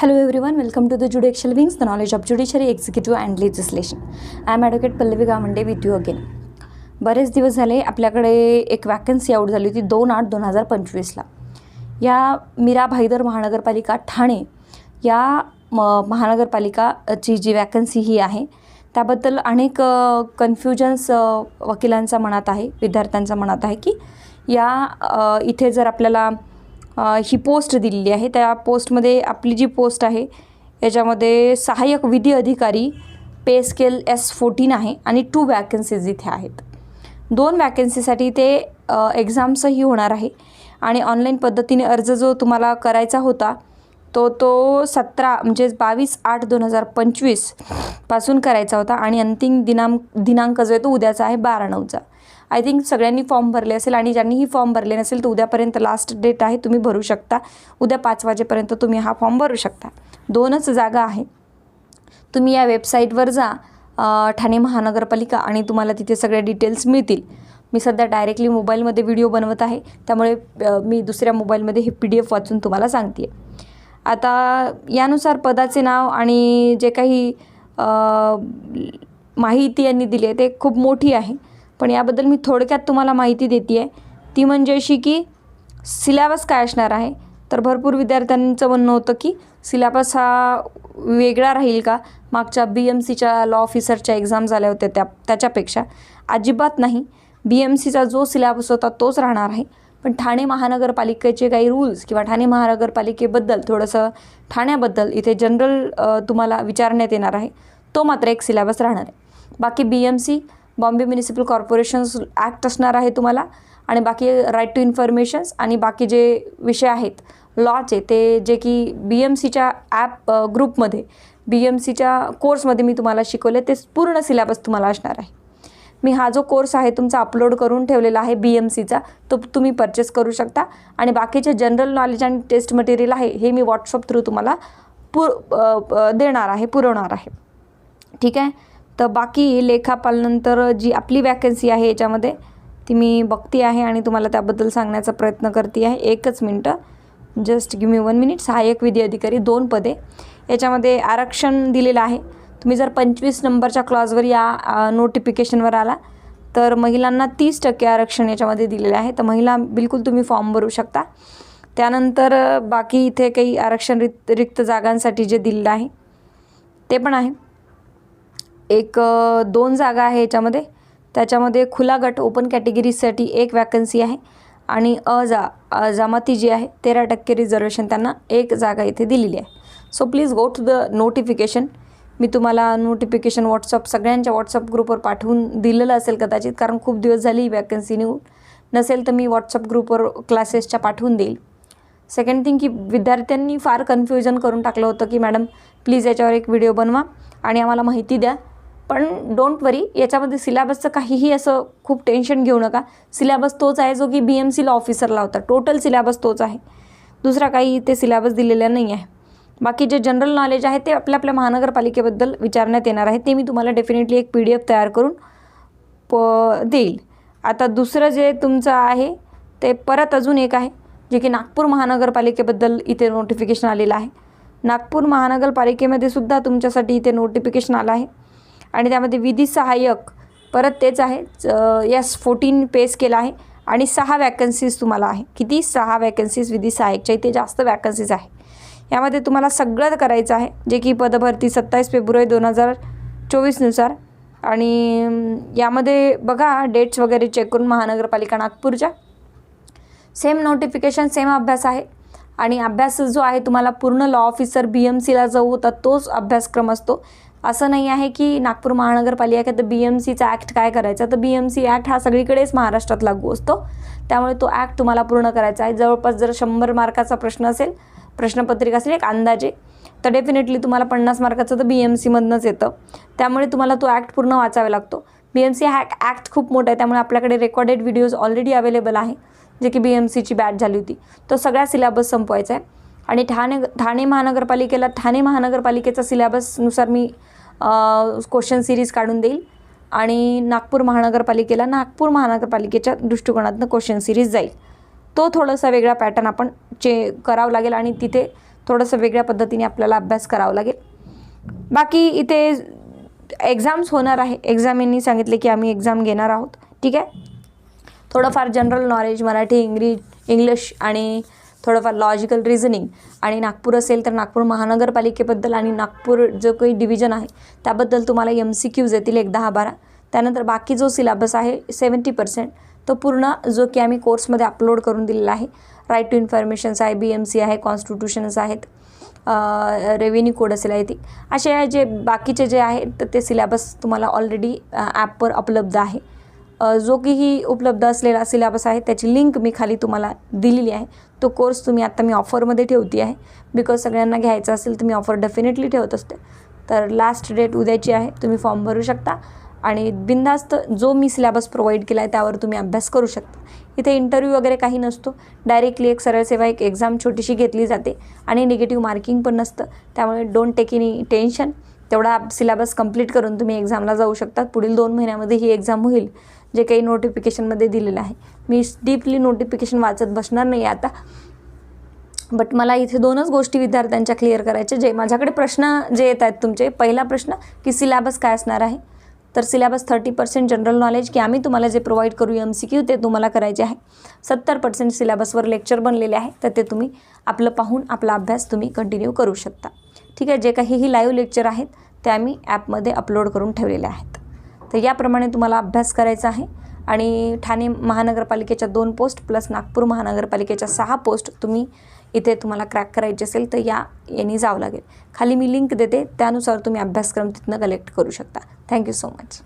Hello everyone, welcome to the Judicial Wings, the knowledge of judiciary, executive and legislation. I am Advocate Pallavi Gamande with you again. बरेच दिवस झाले आपल्याकडे एक vacancy out झाली होती दोन आठ दोन हजार पंचवीसला या मीरा भाईदर महानगरपालिका ठाणे या म महानगरपालिकाची जी वॅकन्सी ही आहे त्याबद्दल अनेक कन्फ्युजन्स वकिलांच्या मनात आहे विद्यार्थ्यांच्या मनात आहे की या इथे जर आपल्याला ही पोस्ट दिलेली आहे. त्या पोस्टमध्ये आपली जी पोस्ट आहे याच्यामध्ये सहाय्यक विधी अधिकारी पे स्केल एस फोर्टीन आहे आणि टू वॅकन्सीज इथे आहेत. दोन वॅकन्सीसाठी ते एक्झाम्सही होणार आहे आणि ऑनलाईन पद्धतीने अर्ज जो तुम्हाला करायचा होता तो तो सतरा म्हणजे बावीस आठ दोन हजार पंचवीसपासून करायचा होता आणि अंतिम दिनांक दिनांक जो आहे तो उद्याचा आहे बारा नऊचा. आय थिंक सगळ्यांनी फॉर्म भरले असेल आणि ज्यांनीही फॉर्म भरले नसेल तर उद्यापर्यंत लास्ट डेट आहे तुम्ही भरू शकता. उद्या पाच वाजेपर्यंत तुम्ही हा फॉर्म भरू शकता. दोनच जागा आहे. तुम्ही या वेबसाईटवर जा ठाणे महानगरपालिका आणि तुम्हाला तिथे सगळ्या डिटेल्स मिळतील. मी सध्या डायरेक्टली मोबाईलमध्ये व्हिडिओ बनवत आहे. त्यामुळे मी दुसऱ्या मोबाईलमध्ये हे पी डी एफ वाचून तुम्हाला सांगते आता यानुसार पदाचे नाव आणि जे काही माहिती यांनी दिली आहे ते खूप मोठी आहे. पण याबद्दल मी थोडक्यात तुम्हाला माहिती देते आहे ती म्हणजे अशी की सिलॅबस काय असणार आहे? तर भरपूर विद्यार्थ्यांचं म्हणणं होतं की सिलॅबस हा वेगळा राहील का? मागच्या बी एम सीच्या लॉ ऑफिसरच्या एक्झाम झाल्या होत्या त्या त्याच्यापेक्षा. अजिबात नाही. बी एम सीचा जो सिलॅबस होता तोच राहणार आहे. पण ठाणे महानगरपालिकेचे काही रूल्स किंवा ठाणे महानगरपालिकेबद्दल थोडंसं ठाण्याबद्दल इथे जनरल तुम्हाला विचारण्यात येणार आहे. तो मात्र एक सिलॅबस राहणार आहे. बाकी B M C Bombay municipal corporations act असणार आहे तुम्हाला. आणि बाकी राईट टू इन्फॉर्मेशन्स आणि बाकी जे विषय आहेत लॉचे ते जे की बी एम सीच्या ॲप ग्रुपमध्ये बी एम सीच्या कोर्समध्ये मी तुम्हाला शिकवले ते पूर्ण सिलॅबस तुम्हाला असणार आहे. मी हा जो कोर्स आहे तुमचा अपलोड करून ठेवलेला आहे बी एम सीचा तो तुम्ही परचेस करू शकता. आणि बाकीचे जनरल नॉलेज आणि टेस्ट मटेरियल आहे हे मी व्हॉट्सअप थ्रू तुम्हाला पुर देणार आहे पुरवणार आहे. ठीक आहे? तर बाकी लेखापालनंतर जी आपली वॅकन्सी आहे याच्यामध्ये ती मी बघते आहे आणि तुम्हाला त्याबद्दल सांगण्याचा प्रयत्न करते आहे. एकच मिनटं. Just give me one minute सहाय्यक विधी अधिकारी दोन पदे. याच्यामध्ये आरक्षण दिलेलं आहे. तुम्ही जर पंचवीस नंबरच्या क्लॉजवर या नोटिफिकेशनवर आला तर महिलांना तीस टक्के आरक्षण याच्यामध्ये दिलेले आहे. तर महिला बिलकुल तुम्ही फॉर्म भरू शकता. त्यानंतर बाकी इथे काही आरक्षण रिक्त रिक्त जागांसाठी जे दिलेलं आहे ते पण आहे. एक दोन जागा आहे याच्यामध्ये. त्याच्यामध्ये खुला गट ओपन कॅटेगरीसाठी एक वॅकन्सी आहे आणि अजा जमाती जी आहे तेरा टक्के रिझर्वेशन त्यांना एक जागा इथे दिलेली आहे. So please go to the notification मी तुम्हाला नोटिफिकेशन व्हॉट्सअप सगळ्यांच्या व्हॉट्सअप ग्रुपवर पाठवून दिलेलं असेल कदाचित कारण खूप दिवस झाली ही वॅकन्सी निघून. नसेल तर मी व्हॉट्सअप ग्रुपवर क्लासेसच्या पाठवून देईल. सेकंड थिंग की विद्यार्थ्यांनी फार कन्फ्युजन करून टाकलं होतं की मॅडम प्लीज याच्यावर एक व्हिडिओ बनवा आणि आम्हाला माहिती द्या. पण डोंट वरी याच्यामध्ये सिलॅबसचं काहीही असं खूप टेन्शन घेऊ नका. सिलॅबस तोच आहे जो की बी एम सीला ऑफिसरला होता. टोटल सिलॅबस तोच आहे. दुसरा काही इथे सिलॅबस दिलेला नाही आहे. बाकी जे जनरल नॉलेज आहे ते आपल्या आपल्या महानगरपालिकेबद्दल विचारण्यात येणार आहे. ते मी तुम्हाला डेफिनेटली एक पी डी एफ तयार करून प देईल. आता दुसरं जे तुमचं आहे ते परत अजून एक आहे जे की नागपूर महानगरपालिकेबद्दल इथे नोटिफिकेशन आलेलं आहे. नागपूर महानगरपालिकेमध्ये सुद्धा तुमच्यासाठी इथे नोटिफिकेशन आलं आहे. आणि त्यामध्ये विधी सहाय्यक परत तेच आहे यस फोर्टीन पेस केला आहे आणि सहा वॅकन्सीज तुम्हाला आहे. किती? सहा वॅकन्सीज विधी सहाय्यकच्या. इथे जास्त वॅकन्सीज आहे. यामध्ये तुम्हाला सगळं करायचं आहे जे की पदभरती सत्तावीस फेब्रुवारी दोन हजार चोवीसनुसार. आणि यामध्ये बघा डेट्स वगैरे चेक करून महानगरपालिका नागपूरच्या. सेम नोटिफिकेशन सेम अभ्यास आहे. आणि अभ्यास जो आहे तुम्हाला पूर्ण लॉ ऑफिसर बी एम सीला जाऊ होता तोच अभ्यासक्रम असतो. असं नाही आहे की नागपूर महानगरपालिका तर बी एम सीचा ॲक्ट काय करायचा तर बी एम सी ॲक्ट हा सगळीकडेच महाराष्ट्रात लागू असतो. त्यामुळे तो ॲक्ट तुम्हाला पूर्ण करायचा आहे. जवळपास जर शंभर मार्काचा प्रश्न असेल प्रश्नपत्रिका असेल एक अंदाजे तर डेफिनेटली तुम्हाला पन्नास मार्काचं तर बी एम सीमधनंच येतं. त्यामुळे तुम्हाला तो ॲक्ट पूर्ण वाचावा लागतो. बी एम सी हा ॲक्ट खूप मोठा आहे त्यामुळे आपल्याकडे रेकॉर्डेड व्हिडिओज ऑलरेडी अवेलेबल आहे. जे की बी एम सीची बॅट झाली होती. तो सगळा सिलॅबस संपवायचा आहे. आणि ठाणे ठाणे महानगरपालिकेला ठाणे महानगरपालिकेचा सिलॅबसनुसार मी क्वेश्चन सिरीज काढून देईल. आणि नागपूर महानगरपालिकेला नागपूर महानगरपालिकेच्या दृष्टिकोनातनं क्वेश्चन सिरीज जाईल. तो थोडासा वेगळा पॅटर्न आपण चे करावं लागेल आणि तिथे थोडंसं वेगळ्या पद्धतीने आपल्याला अभ्यास करावा लागेल. बाकी इथे एक्झाम्स होणार आहे. एक्झाम यांनी सांगितले की आम्ही एक्झाम घेणार आहोत. ठीक आहे? थोडंफार general knowledge Marathi English English आणि थोडंफार लॉजिकल रिझनिंग आणि नागपूर असेल तर नागपूर महानगरपालिकेबद्दल आणि नागपूर जो काही डिव्हिजन आहे त्याबद्दल तुम्हाला एम सी क्यूज येतील एक दहा बारा. त्यानंतर बाकी जो सिलेबस आहे सेवन्टी पर्सेंट तो पूर्ण जो की आम्ही कोर्समध्ये अपलोड करून दिलेला आहे. राईट टू इन्फॉर्मेशन्स आहे बी एम सी आहे कॉन्स्टिट्यूशन्स आहेत रेव्हेन्यू कोड असेल आहे ती. असे जे बाकीचे जे आहेत तर ते सिलेबस तुम्हाला ऑलरेडी ॲपवर उपलब्ध आहे. जो की ही उपलब्ध असलेला सिलेबस आहे त्याची लिंक मी खाली तुम्हाला दिलेली आहे. तो कोर्स तुम्ही आत्ता मी ऑफरमध्ये ठेवते आहे. बिकॉज सगळ्यांना घ्यायचा असेल तर मी ऑफर डेफिनेटली ठेवत असते. तर लास्ट डेट उद्याची आहे तुम्ही फॉर्म भरू शकता. आणि बिनधास्त जो मी सिलेबस प्रोव्हाइड केला आहे त्यावर तुम्ही अभ्यास करू शकता. इथे इंटरव्ह्यू वगैरे काही नसतो. डायरेक्टली एक सरळ सेवा एक एक्झाम छोटीशी घेतली जाते. आणि निगेटिव्ह मार्किंग पण नसतं. त्यामुळे डोंट टेक एनी टेन्शन तेवढा सिलेबस कंप्लीट करून तुम्ही एक्झामला जाऊ शकतात. पुढील दोन महिन्यामध्ये ही एक्झाम होईल. जे काही नोटिफिकेशनमध्ये दिलेलं आहे. मी डीपली नोटिफिकेशन वाचत बसणार नाही आता. बट मला इथे दोनच गोष्टी विद्यार्थ्यांच्या क्लिअर करायच्या जे माझ्याकडे प्रश्न जे येत आहेत तुमचे पहिला प्रश्न की सिलॅबस काय असणार आहे? तर syllabus thirty percent general knowledge की आम्ही तुम्हाला जे प्रोव्हाइड करू एम सी क्यू ते तुम्हाला करायचे आहे. सत्तर पर्सेंट सिलेबसवर लेक्चर बनलेले आहे तर ते तुम्ही आपलं पाहून आपला अभ्यास तुम्ही कंटिन्यू करू शकता. ठीक आहे जे काहीही लाईव्ह लेक्चर आहेत ते आम्ही ॲपमध्ये अपलोड करून ठेवलेले आहेत. तर याप्रमाणे तुम्हाला अभ्यास करायचा आहे. आणि ठाणे महानगरपालिकेच्या दोन पोस्ट प्लस नागपूर महानगरपालिकेच्या सहा पोस्ट तुम्ही इथे तुम्हाला क्रॅक करायची असेल तर या यांनी जावं लागेल. खाली मी लिंक देते त्यानुसार तुम्ही अभ्यासक्रम तिथनं कलेक्ट करू शकता. Thank you so much